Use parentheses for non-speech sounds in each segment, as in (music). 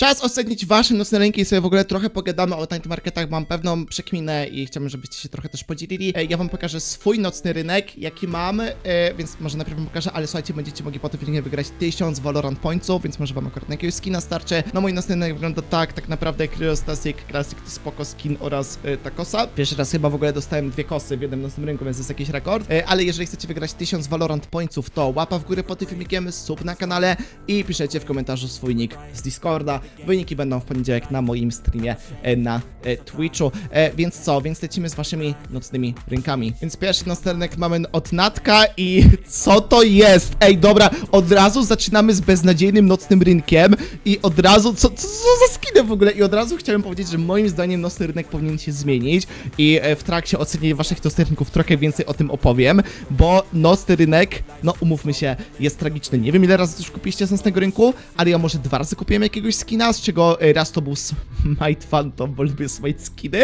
Czas ocenić wasze nocne rynki i sobie w ogóle trochę pogadamy o night marketach. Mam pewną przekminę i chciałbym, żebyście się trochę też podzielili. E, Ja wam pokażę swój nocny rynek, jaki mamy, e, więc może najpierw wam pokażę, ale słuchajcie, będziecie mogli po tym filmie wygrać 1000 Valorant Pointsów, więc może wam akurat na jakiegoś skina starczy. No mój nocny rynek wygląda tak, tak naprawdę Kryostastic, Classic to spoko skin oraz e, takosa. Pierwszy raz chyba w ogóle dostałem dwie kosy w jednym nocnym rynku, więc jest jakiś rekord. Ale jeżeli chcecie wygrać 1000 Valorant Pointsów, to łapa w górę pod tym filmikiem, sub na kanale i piszecie w komentarzu swój nick z Discorda. Wyniki będą w poniedziałek na moim streamie e, na e, Twitchu. E, więc co? Więc lecimy z waszymi nocnymi rynkami. Więc pierwszy nocny mamy od Natka i co to jest? Ej, dobra, od razu zaczynamy z beznadziejnym nocnym rynkiem i od razu, co, co, co za skiny w ogóle? I od razu chciałem powiedzieć, że moim zdaniem nocny rynek powinien się zmienić i w trakcie ocenienia waszych rynków trochę więcej o tym opowiem, bo nocny rynek, no umówmy się, jest tragiczny. Nie wiem ile razy już kupiliście z nocnego rynku, ale ja może dwa razy kupiłem jakiegoś skina, z czego e, raz to był Smite (laughs) Phantom, bo lubię Smite skiny,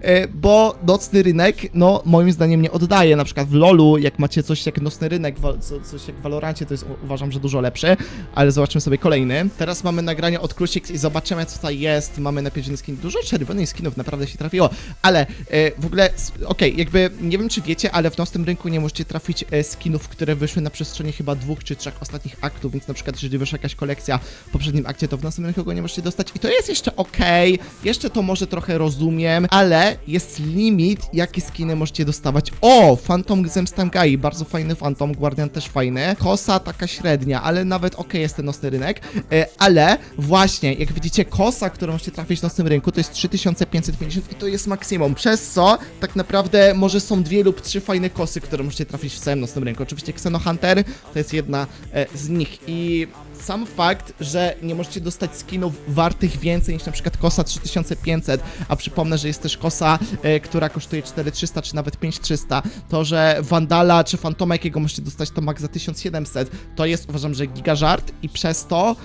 e, bo nocny rynek, no moim zdaniem nie oddaje. Na przykład w LoLu, jak macie coś jak nocny rynek, coś jak w Valorancie, to jest uważam, że dużo lepsze, ale zobaczymy sobie kolejny. Teraz mamy nagranie od Crucix i zobaczymy co tutaj jest. Mamy napierdzielny skin, dużo czerwonych skinów naprawdę się trafiło, ale e, w ogóle, okej, jakby nie wiem czy wiecie, ale w nocnym rynku nie możecie trafić skinów, które wyszły na przestrzeni chyba dwóch czy trzech ostatnich aktów, więc na przykład jeżeli wyszła jakaś kolekcja w poprzednim akcie, to w nocnym rynku go nie możecie dostać i to jest jeszcze okej, jeszcze to może trochę rozumiem, ale jest limit, jakie skiny możecie dostawać. O, Phantom Zemstangai, bardzo fajny Phantom, Guardian też fajny, Kosa taka średnia, ale nawet okej jest ten nocny rynek, e, ale właśnie, jak widzicie, Kosa, którą możecie trafić w nocnym rynku, to jest 3550 i to jest maksimum, przez co tak naprawdę może są dwie lub trzy fajne kosy, które możecie trafić w całym nocnym rynku. Oczywiście Xeno Hunter to jest jedna e, z nich i sam fakt, że nie możecie dostać skinów wartych więcej niż na przykład kosa 3500, a przypomnę, że jest też kosa, e, która kosztuje 4300 czy nawet 5300, to, że Vandala czy Fantoma, jakiego możecie dostać to max za 1700, to jest uważam, że giga żart i przez to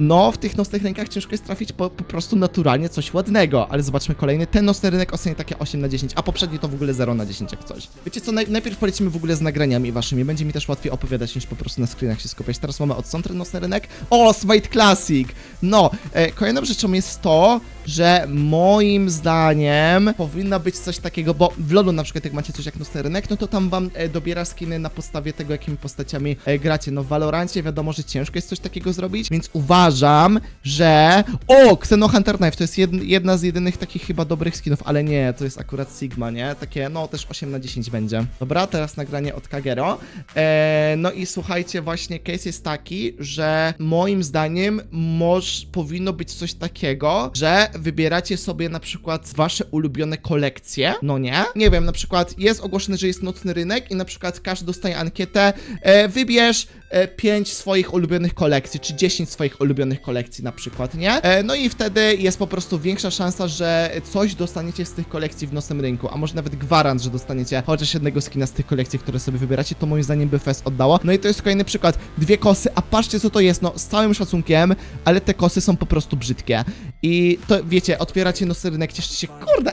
no, w tych nocnych rynkach ciężko jest trafić po, po prostu naturalnie coś ładnego, ale zobaczmy kolejny. Ten nocny rynek ocenię takie 8 na 10, a poprzedni to w ogóle 0 na 10 jak coś. Wiecie co, naj, najpierw polecimy w ogóle z nagraniami waszymi, będzie mi też łatwiej opowiadać niż po prostu na screenach się skupiać. Teraz mamy od Sontry nocny rynek. O, Smite Classic! No, e, kolejną rzeczą jest to, że moim zdaniem powinno być coś takiego, bo w LoLu na przykład jak macie coś jak nocny rynek, no to tam wam e, dobiera skiny na podstawie tego, jakimi postaciami e, gracie. No w Valorancie wiadomo, że ciężko jest coś takiego zrobić, więc uważam, że... O! Xeno Knife to jest jed, jedna z jedynych takich chyba dobrych skinów, ale nie, to jest akurat Sigma, nie? Takie, no też 8 na 10 będzie. Dobra, teraz nagranie od Kagero. E, no i słuchajcie, właśnie case jest taki, że moim zdaniem moż, powinno być coś takiego, że wybieracie sobie na przykład wasze ulubione kolekcje, no nie? Nie wiem, na przykład jest ogłoszone, że jest nocny rynek i na przykład każdy dostaje ankietę, e, wybierz 5 swoich ulubionych kolekcji, czy 10 swoich ulubionych kolekcji na przykład, nie? E, no i wtedy jest po prostu większa szansa, że coś dostaniecie z tych kolekcji w nocnym rynku, a może nawet gwarant, że dostaniecie chociaż jednego skina z tych kolekcji, które sobie wybieracie, to moim zdaniem by Fest oddało. No i to jest kolejny przykład. Dwie kosy, a patrzcie co to jest, no z całym szacunkiem, ale te kosy są po prostu brzydkie. I to wiecie, otwieracie nocny rynek, cieszycie się, kurde,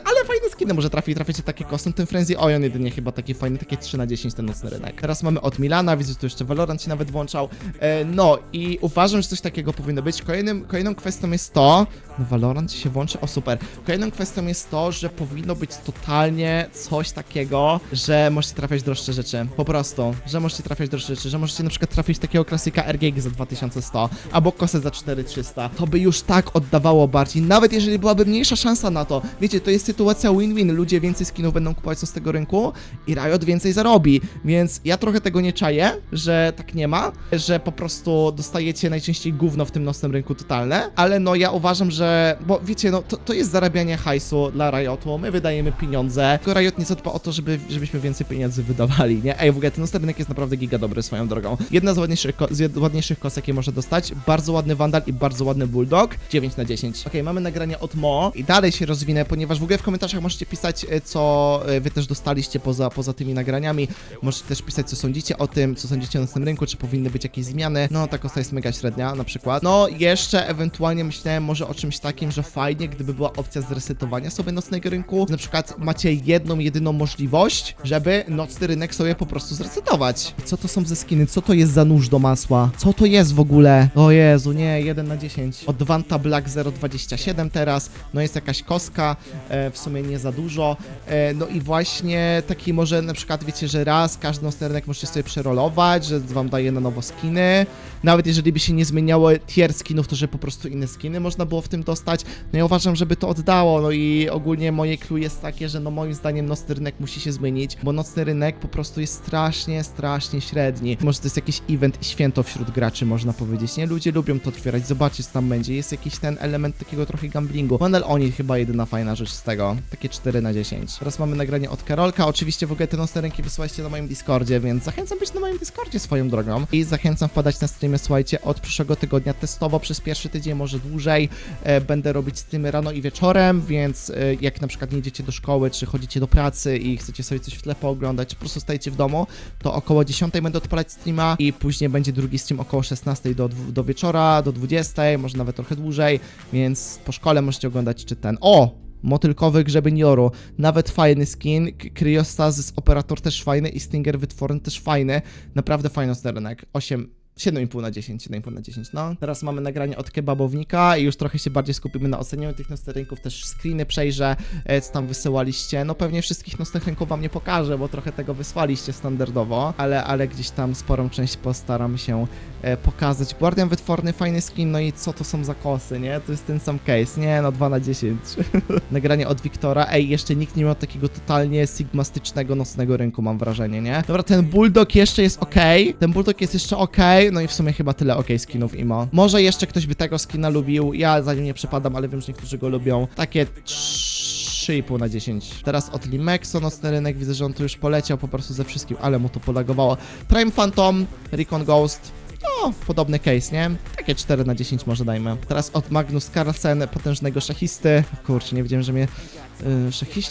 fajne skiny może trafi, traficie takie kosy. Ten Frenzy Ojon jedynie chyba taki fajny, takie 3 na 10 ten nocny rynek. Teraz mamy od Milana, widzę, że tu jeszcze Valorant się nawet włączał. E, no i uważam, że coś takiego powinno być. Kolejnym, kolejną kwestią jest to, no Valorant się włączy, o super. Kolejną kwestią jest to, że powinno być totalnie coś takiego, że możecie trafiać droższe rzeczy. Po prostu, że możecie trafiać droższe rzeczy, że możecie na przykład trafić takiego klasyka RGG za 2100, albo kosę za 4300. To by już tak oddawało bardziej, nawet jeżeli byłaby mniejsza szansa na to. Wiecie, to jest sytuacja win-win, ludzie więcej skinów będą kupować z tego rynku i Riot więcej zarobi, więc ja trochę tego nie czaję, że tak nie ma, że po prostu dostajecie najczęściej gówno w tym nocnym rynku totalne, ale no ja uważam, że, bo wiecie, no to, to jest zarabianie hajsu dla Riotu, my wydajemy pieniądze, tylko Riot nie zadba o to, żeby, żebyśmy więcej pieniędzy wydawali, nie? Ej, w ogóle ten nocny jest naprawdę giga dobry swoją drogą. Jedna z ładniejszych, z ładniejszych kos, jakie może dostać, bardzo ładny Vandal i bardzo ładny Bulldog, 9 na 10. Okej, mamy nagranie od Mo. I dalej się rozwinę, ponieważ w ogóle w komentarzach możecie pisać, e, co e, wy też dostaliście poza, poza tymi nagraniami, możecie też pisać, co sądzicie o tym, co sądzicie o nocnym rynku, czy powinny być jakieś zmiany, no ta kosta jest mega średnia na przykład. No, jeszcze ewentualnie myślałem może o czymś takim, że fajnie, gdyby była opcja zresetowania sobie nocnego rynku. Na przykład macie jedną, jedyną możliwość, żeby nocny rynek sobie po prostu zresetować. Co to są ze skiny? Co to jest za nóż do masła? Co to jest w ogóle? O Jezu, nie, 1 na 10. Od Vanta Black 027 teraz, no jest jakaś koska, e, w sumie nie za dużo. E, no i właśnie taki może na przykład wiecie, że raz każdy rynek możecie sobie przerolować, że wam daje na nowo skiny. Nawet jeżeli by się nie zmieniało tier skinów, to że po prostu inne skiny można było w tym dostać. No ja uważam, żeby to oddało, no i ogólnie moje clue jest takie, że no moim zdaniem nocny rynek musi się zmienić, bo nocny rynek po prostu jest strasznie, strasznie średni. Może to jest jakiś event święto wśród graczy, można powiedzieć, nie? Ludzie lubią to otwierać, zobaczcie co tam będzie. Jest jakiś ten element takiego trochę gamblingu. Mandel Oni chyba jedyna fajna rzecz z tego. Takie 4 na 10. Teraz mamy nagranie od Karolka. Oczywiście w ogóle te nocne wysłaliście na moim Discordzie, więc zachęcam być na moim Discordzie swoją drogą. I zachęcam wpadać na streamy, słuchajcie, od przyszłego tygodnia testowo przez pierwszy tydzień, może dłużej. E, będę robić streamy rano i wieczorem, więc e, jak na przykład nie idziecie do szkoły, czy chodzicie do pracy i chcecie sobie coś w tle pooglądać, po prostu stajecie w domu, to około 10 będę odpalać streama i później będzie drugi stream około 16 do, do wieczora, do 20, może nawet trochę dłużej, więc po szkole możecie oglądać czy ten. O! Motylkowy grzebień Joru, nawet fajny skin, Cryostasis Operator też fajny i Stinger Wytworny też fajny, naprawdę fajny sterunek, 8, 7,5 na 10, 7,5 na 10, no. Teraz mamy nagranie od kebabownika i już trochę się bardziej skupimy na ocenianiu tych nocnych rynków, też screeny przejrzę, e, co tam wysyłaliście. No pewnie wszystkich nocnych rynków wam nie pokażę, bo trochę tego wysłaliście standardowo, ale, ale gdzieś tam sporą część postaram się e, pokazać. Guardian wytworny, fajny skin, no i co to są za kosy, nie? To jest ten sam case, nie? No 2 na 10. (laughs) Nagranie od Wiktora. Ej, jeszcze nikt nie miał takiego totalnie sigmastycznego nocnego rynku, mam wrażenie, nie? Dobra, ten Bulldog jeszcze jest ok. Ten Bulldog jest jeszcze ok. No i w sumie chyba tyle ok skinów imo. Może jeszcze ktoś by tego skina lubił. Ja za nim nie przepadam, ale wiem, że niektórzy go lubią. Takie 3,5 na 10. Teraz od Limexo nocny rynek. Widzę, że on tu już poleciał po prostu ze wszystkim, ale mu to polagowało. Prime Phantom, Recon Ghost. No, podobny case, nie? Takie 4 na 10 może dajmy. Teraz od Magnus Carlsen, potężnego szachisty. Kurczę, nie wiedziałem, że mnie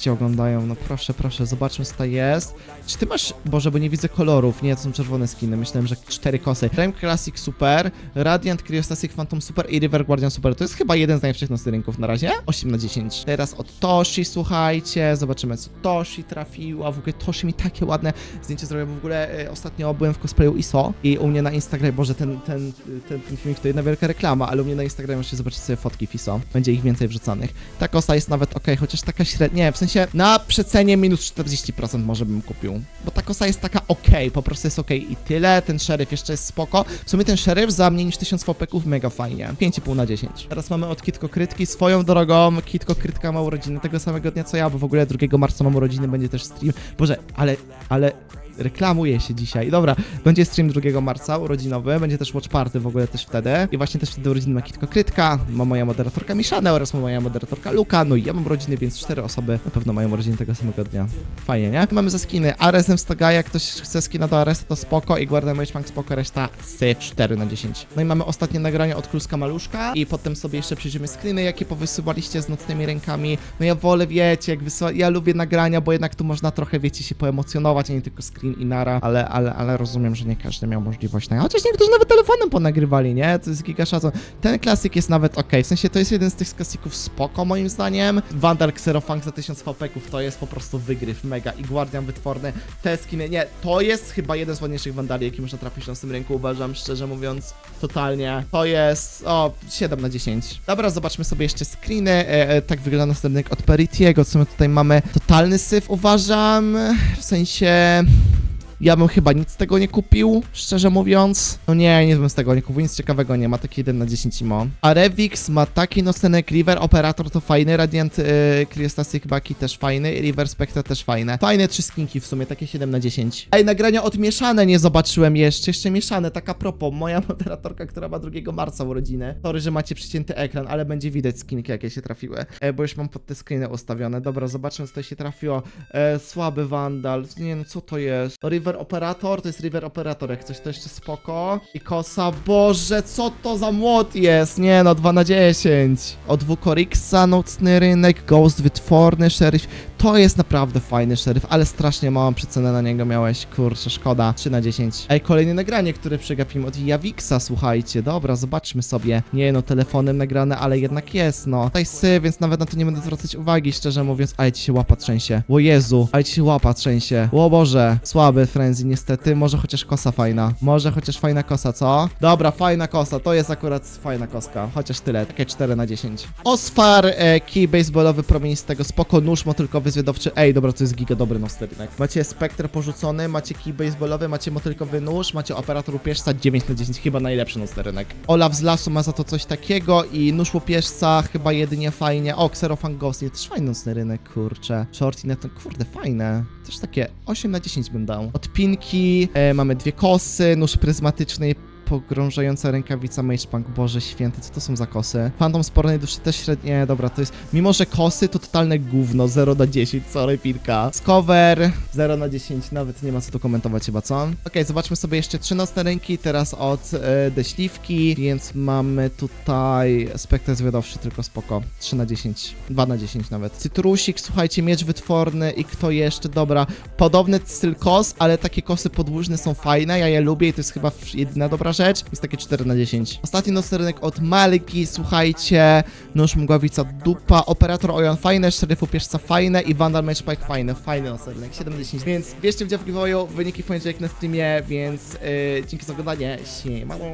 y, oglądają. No proszę, proszę, zobaczmy co to jest. Czy ty masz... Boże, bo nie widzę kolorów. Nie, to są czerwone skiny. Myślałem, że cztery kosy. Prime Classic Super, Radiant Cryostatic Phantom Super i River Guardian Super. To jest chyba jeden z najlepszych nocnych rynków na razie. 8 na 10. Teraz od Toshi, słuchajcie. Zobaczymy, co Toshi trafiła. W ogóle Toshi mi takie ładne zdjęcie zrobiła, bo w ogóle e, ostatnio byłem w cosplayu ISO i u mnie na Instagramie, boże, ten, ten, ten, ten filmik to jedna wielka reklama, ale u mnie na Instagramie możecie zobaczyć sobie fotki w ISO. Będzie ich więcej wrzucanych. Ta kosa jest nawet ok, chociaż taka średnia, nie, w sensie na przecenie minus 40% może bym kupił, bo ta kosa jest taka ok, po prostu jest ok i tyle, ten szeryf jeszcze jest spoko. W sumie ten szeryf za mniej niż 1000 fopeków mega fajnie. 5,5 na 10. Teraz mamy od Kitko Krytki, swoją drogą, Kitko Krytka ma urodziny tego samego dnia co ja, bo w ogóle 2 marca mam urodziny, będzie też stream. Boże, ale, ale reklamuje się dzisiaj. Dobra, będzie stream 2 marca, urodzinowy, będzie też watch party w ogóle też wtedy. I właśnie też wtedy urodziny ma Kitko Krytka, ma moja moderatorka Miszana oraz ma moja moderatorka Luka, no i ja mam urodziny, więc cztery osoby na pewno mają urodziny tego samego dnia. Fajnie, nie? Mamy za skiny Ares Zemstaga, jak ktoś chce skina do Aresa, to spoko i Guardian Mage Punk spoko, reszta syf 4 na 10. No i mamy ostatnie nagranie od Kluska Maluszka i potem sobie jeszcze przejrzymy screeny, jakie powysyłaliście z nocnymi rękami. No ja wolę, wiecie, jak wysyła... ja lubię nagrania, bo jednak tu można trochę, wiecie, się poemocjonować, a nie tylko screen i nara, ale, ale, ale rozumiem, że nie każdy miał możliwość na... Chociaż niektórzy nawet telefonem ponagrywali, nie? To jest giga szacun. Ten klasyk jest nawet ok, w sensie to jest jeden z tych klasików spoko moim zdaniem. Vandal Xerofunk za 1000 VP-ków to jest po prostu wygryw, mega. I Guardian wytworny, te skiny, nie, to jest chyba jeden z ładniejszych Vandali, jaki można trafić na tym rynku, uważam, szczerze mówiąc, totalnie. To jest, o, 7 na 10. Dobra, zobaczmy sobie jeszcze screeny, e, e, tak wygląda następny od Peritiego, co my tutaj mamy, totalny syf, uważam, w sensie... Ja bym chyba nic z tego nie kupił, szczerze mówiąc. No nie, nie bym z tego nie kupił, nic ciekawego nie ma, taki 1 na 10 imo. A Revix ma taki nocny River Operator to fajny, Radiant yy, Cryostatic Baki też fajny, River Spectre też fajne. Fajne trzy skinki w sumie, takie 7 na 10. Ej, nagrania odmieszane nie zobaczyłem jeszcze, jeszcze mieszane, taka propos. Moja (laughs) moderatorka, która ma 2 marca urodziny. Sorry, że macie przycięty ekran, ale będzie widać skinki, jakie się trafiły. E, bo już mam pod te screeny ustawione. Dobra, zobaczmy, co to się trafiło. E, słaby Vandal. Nie no, co to jest? River Operator, to jest River Operator, jak coś to jeszcze spoko. I kosa, boże, co to za młot jest? Nie no, 2 na 10. Od Wukorixa, nocny rynek, Ghost wytworny, Sheriff. To jest naprawdę fajny szeryf, ale strasznie małą przecenę na niego miałeś, kurczę, szkoda. 3 na 10. Ej, kolejne nagranie, które przegapimy od Jawixa, słuchajcie, dobra, zobaczmy sobie. Nie no, telefonem nagrane, ale jednak jest, no. Tutaj sy, więc nawet na to nie będę zwracać uwagi, szczerze mówiąc. Ale ci się łapa trzęsie. O Jezu, ale ci się łapa trzęsie. O Boże, słaby frenzy niestety, może chociaż kosa fajna. Może chociaż fajna kosa, co? Dobra, fajna kosa, to jest akurat fajna koska, chociaż tyle, takie 4 na 10. Osfar, e, kij baseballowy promienistego, spoko, nóż motylkowy zwiadowczy. Ej, dobra, to jest giga dobry nosterynek. Macie spektr porzucony, macie kij baseballowy, macie motylkowy nóż, macie operator łupieżca 9 na 10, chyba najlepszy nosterynek. Olaf z lasu ma za to coś takiego i nóż łupieżca chyba jedynie fajnie. O, Xerofan Ghost, nie, też fajny nosterynek, kurczę. Shorty net, kurde, fajne. Też takie 8 na 10 bym dał. Odpinki, e, mamy dwie kosy, nóż pryzmatyczny pogrążająca rękawica Mage Punk, Boże święty, co to są za kosy? Phantom spornej duszy też średnie, dobra, to jest, mimo że kosy to totalne gówno, 0 na 10, sorry Pilka. Skover, 0 na 10, nawet nie ma co tu komentować chyba, co? Okej, zobaczmy sobie jeszcze trzy nocne ręki, teraz od e, deśliwki, więc mamy tutaj spektakl zwiadowczy, tylko spoko, 3 na 10, 2 na 10 nawet. Cytrusik, słuchajcie, miecz wytworny i kto jeszcze, dobra, podobny styl kos, ale takie kosy podłużne są fajne, ja je lubię i to jest chyba jedyna dobra rzecz, jest takie 4 na 10. Ostatni nocny od Maliki, słuchajcie, nóż mgławica dupa, operator Ojon fajne, szeryfu pieszca fajne i Vandal Matchpack fajne, fajny nocny rynek, 7 na 10, więc bierzcie udział w giveawayu, wyniki w poniedziałek na streamie, więc yy, dzięki za oglądanie, siemano.